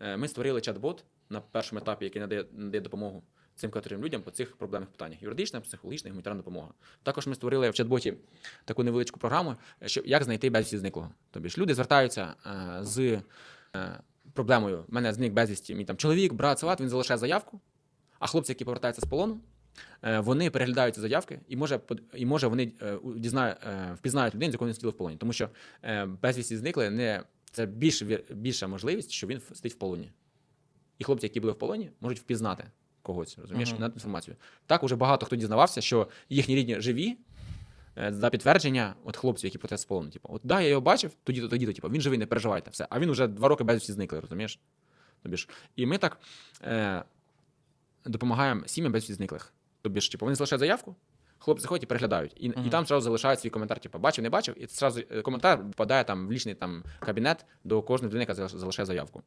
Е, Ми створили чат-бот на першому етапі, який надає, надає допомогу цим категоріям людям по цих проблемних питаннях: юридична, психологічна, гуманітарна допомога. Також ми створили в чат-боті таку невеличку програму, що як знайти безвісті зниклого. Тобто ж люди звертаються е, з е, проблемою: мене зник безвісті, мій там чоловік, брат, сват, він залишає заявку. А хлопці, які повертаються з полону, е, вони переглядають ці заявки, і може і може вони е, у- е, впізнають людину, з якою вони сиділи в полоні. Тому що е, безвісті зникли не це більш більша можливість, що він сидить в полоні. І хлопці, які були в полоні, можуть впізнати когось, розумієш, і надати інформацію. Так уже багато хто дізнавався, що їхні рідні живі. е, За підтвердження, от хлопців, які проти з полону, типу, от да, я його бачив, тоді то тоді то типу, він живий, не переживайте, все. А він вже два роки безвісті зникли, розумієш? Тобі ж. І ми так е, допомагаємо сім'ям безвісті зниклих. Тобі ж, типу, вони залишають заявку, хлопці заходять і переглядають. І, і там зразу залишають свій коментар, типу, бачив, не бачив, і зразу е, коментар попадає там в лічний там кабінет до кожної людини, яка залишає заявку.